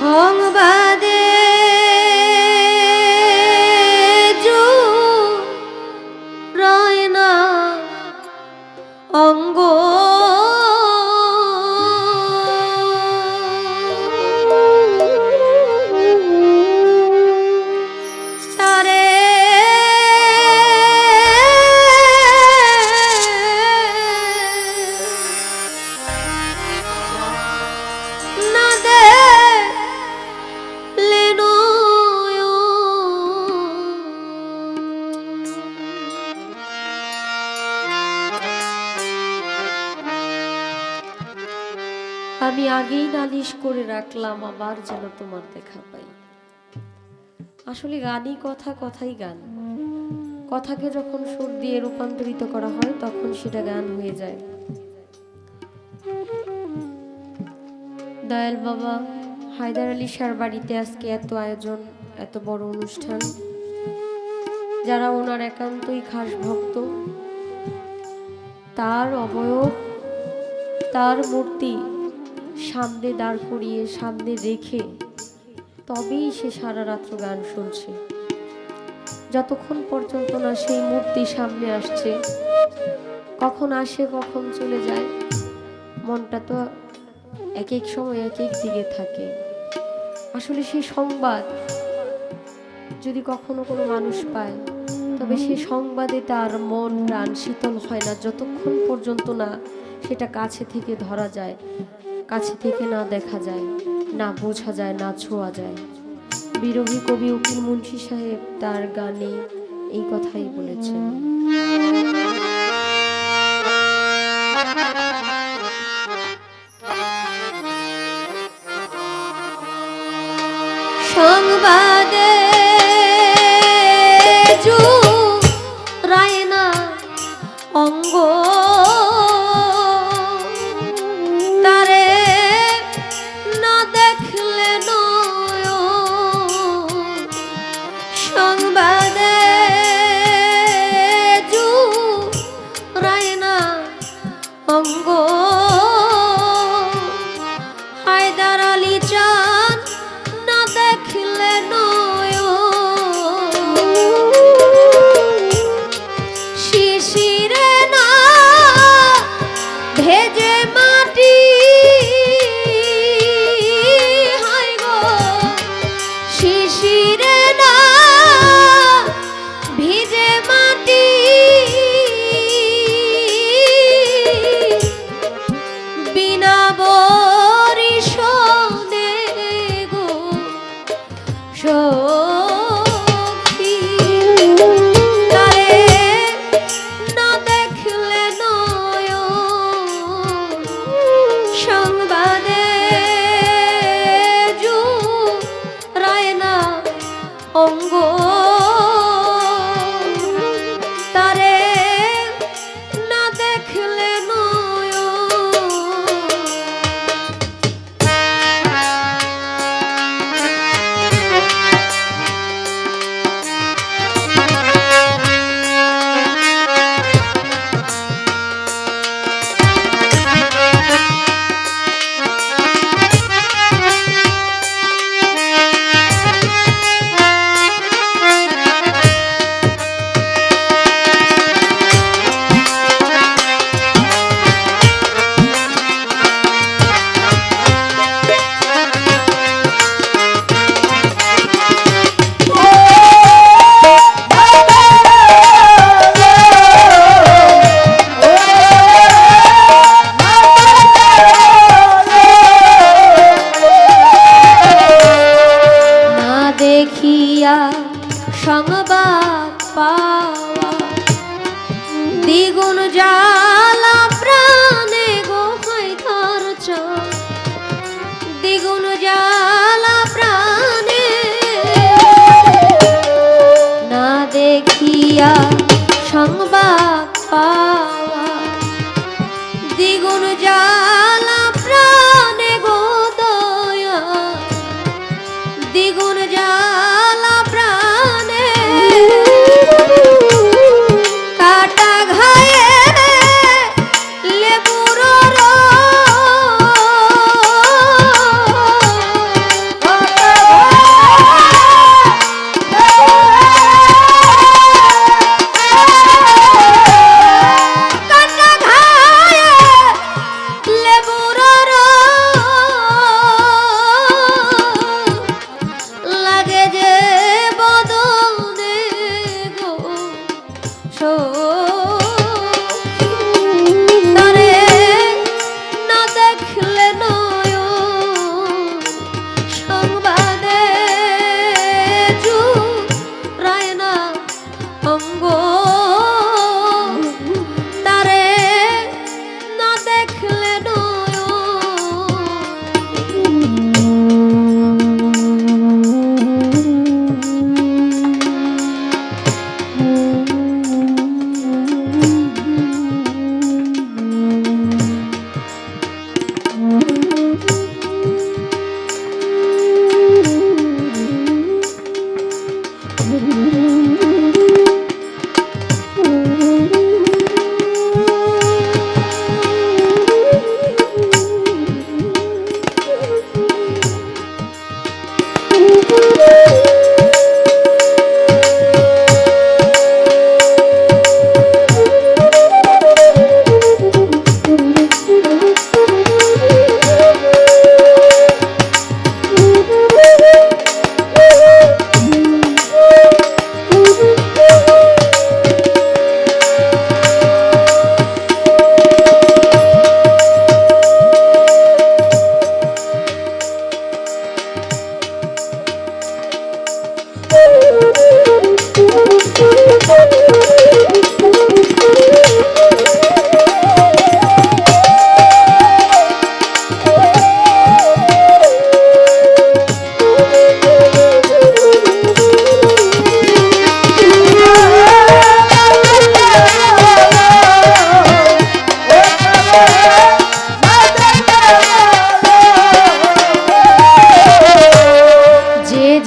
Oh, my আগেই নালিশ করে রাখলাম, আবার যেন তোমার দেখা পাই। আসলে গানই কথা, কথাই গান। কথাকে যখন সুর দিয়ে রূপান্তরিত করা হয়, তখন সেটা গান হয়ে যায়। দয়াল বাবা, হায়দার আলী শাহর বাড়িতে আজকে এত আয়োজন, এত বড় অনুষ্ঠান। যারা ওনার একান্তই খাস ভক্ত, তার অবয়ব, তার মূর্তি সামনে দাঁড় করিয়ে, সামনে রেখে তবেই সে সারা রাত্র গান শুনছে। যতক্ষণ পর্যন্ত না সেই মূর্তি সামনে আসছে, কখন আসে, কখন চলে যায়, মনটা তো এক এক সময় এক এক দিকে থাকে। আসলে সেই সংবাদ যদি কখনো কোনো মানুষ পায়, তবে সেই সংবাদে তার মন প্রাণ শীতল হয় না। যতক্ষণ পর্যন্ত না সেটা কাছে থেকে ধরা যায় কাছে থেকে না দেখা যায়, না বোঝা যায়, না ছোঁয়া যায়। বিরোহী কবি উকিল মুন্সি সাহেব তার গানে এই কথাই বলেছেন। সংবাদে সংবাদে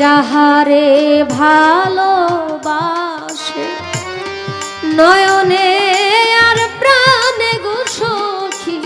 যাহারে ভালোবাসে নয়নে আর প্রাণে গো সখী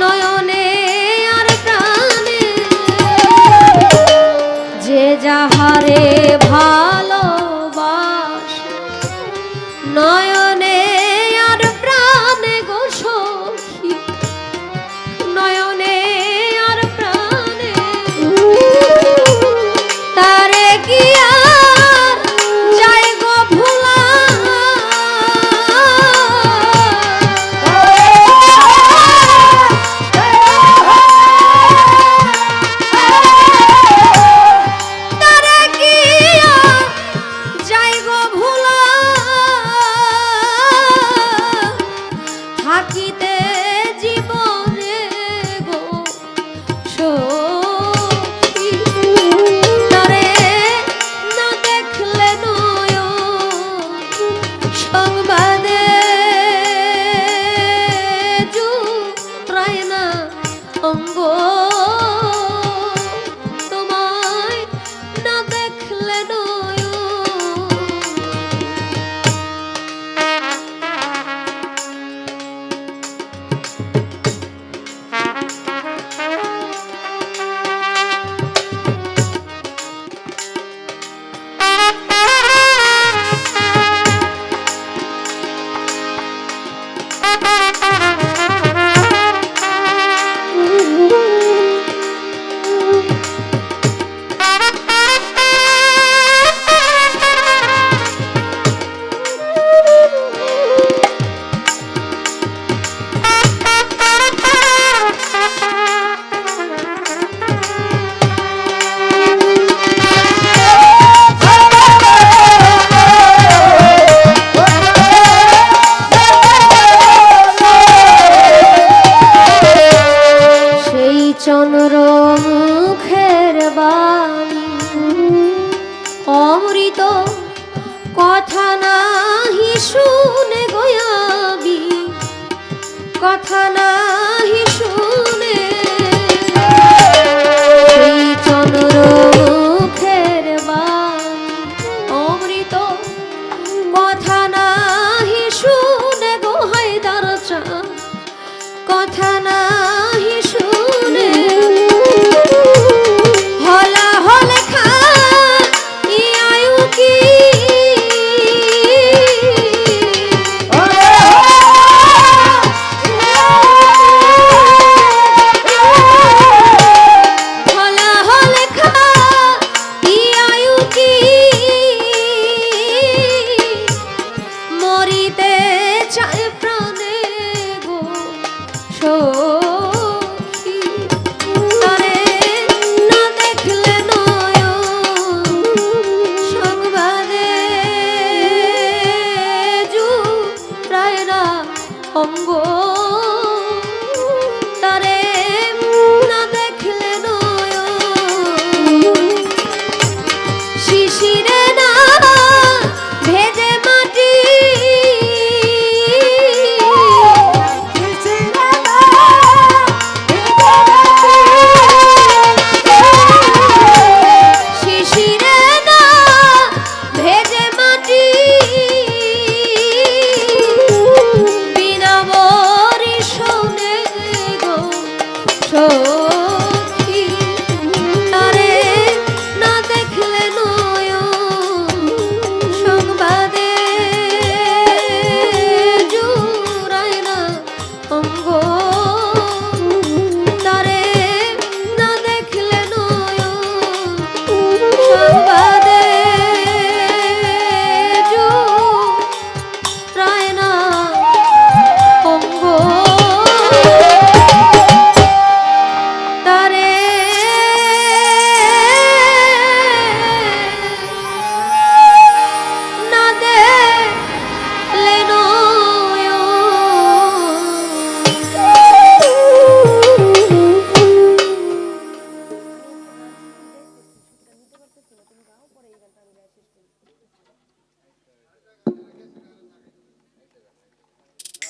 নয়নে আর প্রাণে যে যাহারে ভালো